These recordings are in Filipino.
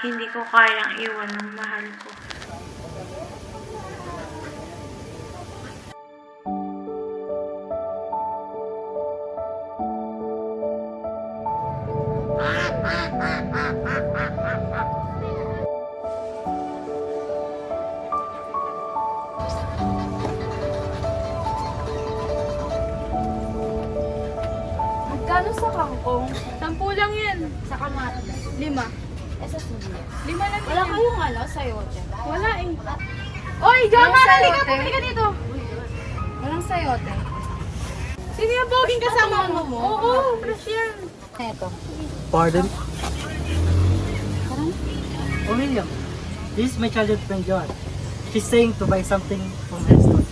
Hindi ko kayang iwan ng mahal ko. Magkano sa kangkong? Sampu lang yan. Sa kamatis? Lima. Lima lang Wala kayong ano, sayote? Wala eh. Oy, John, halika po, halika dito. Walang sayote. Sino yung boging kasama mo mo? Oo, fresh yan. Eto. Pardon? Parang, Oh, William. This is my childhood friend John. She's saying to buy something from her store.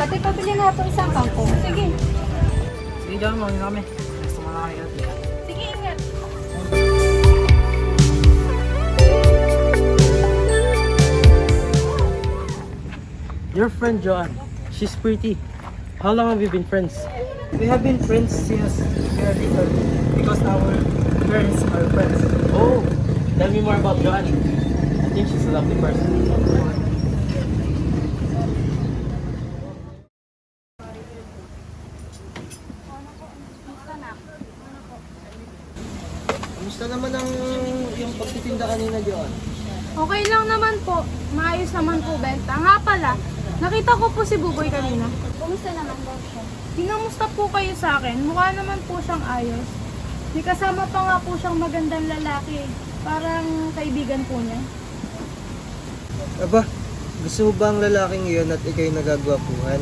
ate, pabili na ito isang kangkong. Sige. Sige, John, mawin kami. Gusto mo na kayo. Sige, ingat. Your friend Joanne. She's pretty. How long have you been friends? We have been friends since we are little because our parents are friends. Oh, tell me more about Joanne. I think she's a lovely person. Kamusta naman ang yung pagtitinda kanina, Joanne? Okay lang naman po. Maayos naman po benta. Nga pala, nakita ko po si Buboy kanina. Kumusta naman daw siya? Kinamusta po kayo sa akin? Mukha naman po siyang ayos. May kasama pa nga po siyang magandang lalaki. Parang kaibigan po niya. Aba, gusto mo ba ang lalaking iyon at ikaw'y nagagwapuhan?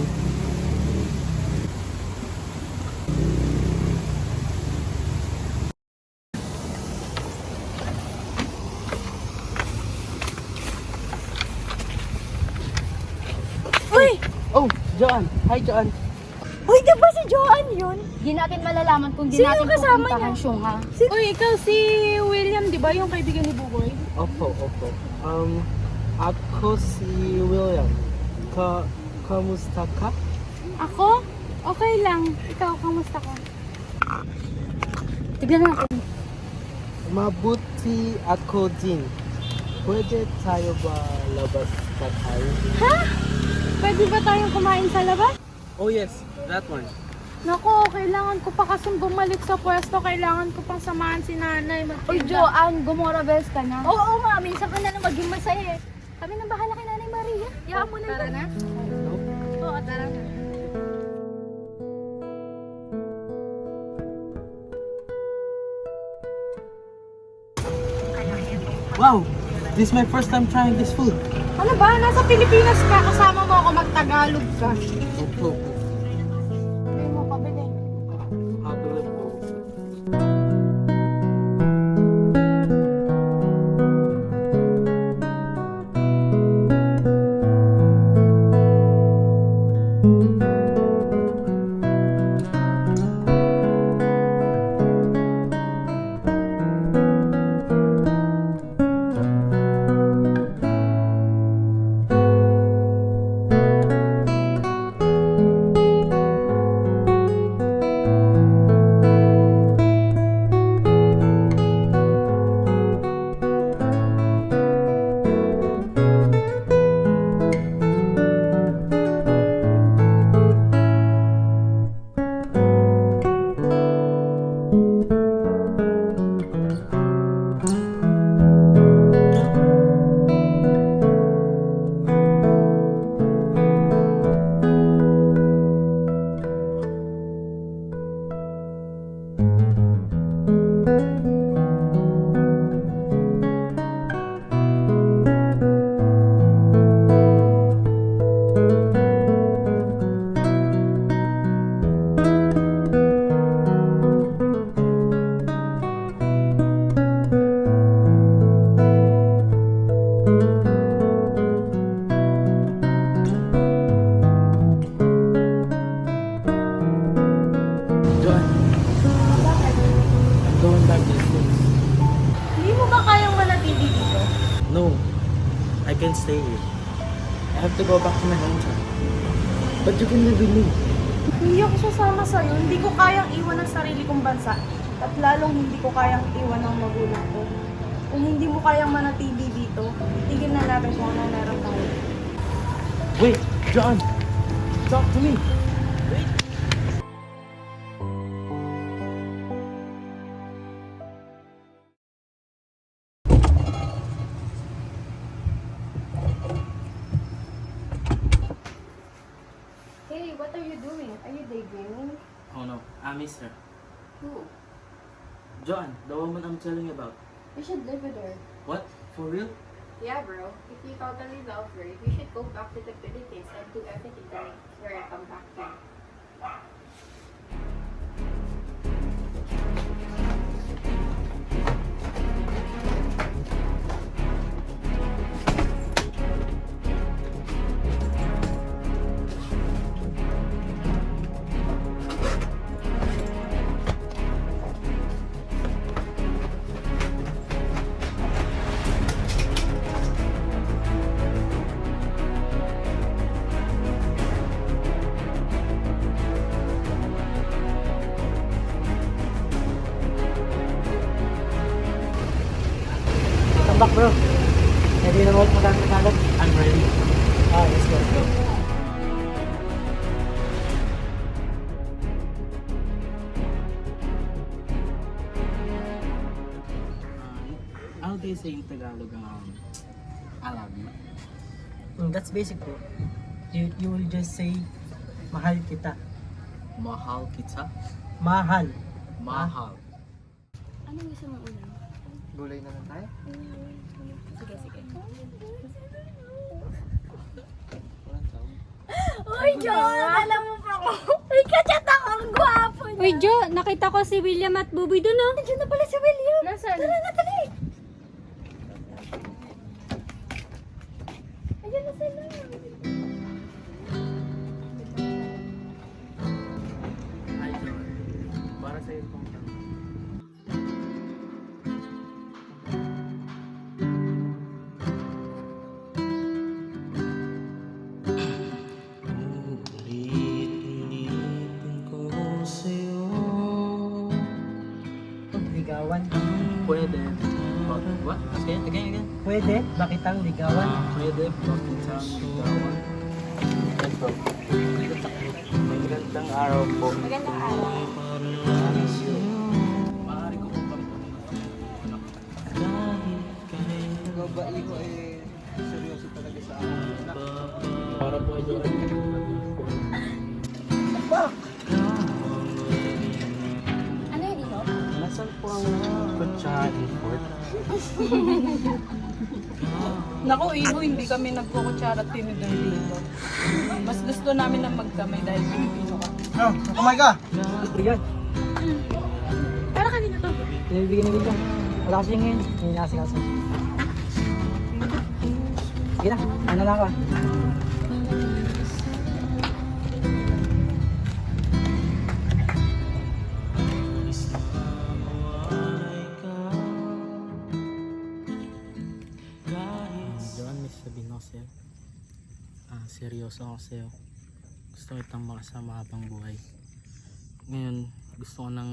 Uy! Oh, Joanne. Hi, Joanne. Uy, di ba si Joanne yun? Di natin malalaman kung di Sino natin kasama pupuntahan niya? siya nga. Uy, ikaw si William, di ba? Yung kaibigan ni Buboy? Opo, opo. Um, ako si William. Ka, kamusta ka? Ako? Okay lang. Ikaw, kamusta ka? Tignan natin. Mabuti ako din. Pwede tayo ba labas pa tayo? Ha? Pwede ba tayong kumain sa labas? Oh yes, that one. Nako, kailangan ko pa kasing bumalik sa pwesto. Kailangan ko pang samahan si nanay. magtinda. Uy, Joanne, gumora bells ka na. Oo, nga, minsan ka na lang maging masaya eh. Kami nang bahala kay Nanay Maria. Yaan mo na Tara na? Oo, tara na. Wow! This is my first time trying this food. Ano ba? Nasa Pilipinas ka. Kasama mo ako magtagalog ka. Opo. Can't stay here. I have to go back to my hometown. But you can live with me. Hindi ako sasama sa'yo. Hindi ko kayang iwan ang sarili kong bansa. At lalong hindi ko kayang iwan ang magulang ko. Kung hindi mo kayang manatili dito, itigil na natin kung ano meron tayo. Wait, John! Talk to me! Oh no, I miss her. Who? John, the woman I'm telling you about. You should live with her. What? For real? Yeah, bro. If you totally love her, you should go back to the Philippines and do everything that I come back to. Come back bro. Ready na mo magkakakalap? I'm ready. Ah, let's go. go. Uh, how do you say in Tagalog um, I love you? Mm, that's basic bro. You, you will just say, mahal kita. Mahal kita? Mahal. Mahal. Ano gusto mong ulam? Gulay na lang tayo. Sige, sige. Uy, John! Alam mo pa ako. Uy, kachat ako. Ang gwapo niya. Uy, Jo, nakita ko si William at Buboy doon, oh. Nandiyan na pala si William. Nasaan? Tara na. Again, again, again. Pwede, bakit ang ligawan? Ah, pwede. Bakit sa ligawan? Ito. Magandang araw po. Magandang araw. Naku, Iho, hindi kami nagkukutsara at tinidor dito. Mas gusto namin na magkamay dahil Pilipino ka. No, kumay ka! Obrigado. Para kanina to. Pinibigyan ni William. Wala kasi ngayon. Hindi na kasi kasi. Sige na, ano na ako seryoso ako sa'yo. Gusto kitang makasama habang buhay. Ngayon, gusto ko nang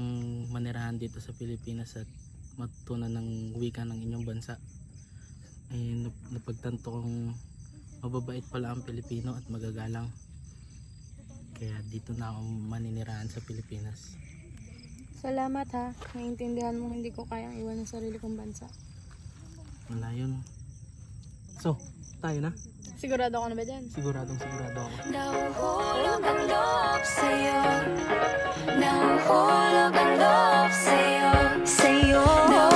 manirahan dito sa Pilipinas at matutunan ng wika ng inyong bansa. Nap- napagtanto kong mababait pala ang Pilipino at magagalang. Kaya dito na ako maninirahan sa Pilipinas. Salamat ha. Naiintindihan mo hindi ko kayang iwan ang sarili kong bansa. Wala yun. So, tayo na. Sigurado ka na ba dyan? Siguradong sigurado ako. Nahuhulog ang loob sa'yo Nahuhulog ang loob sa'yo Sa'yo Nahuhulog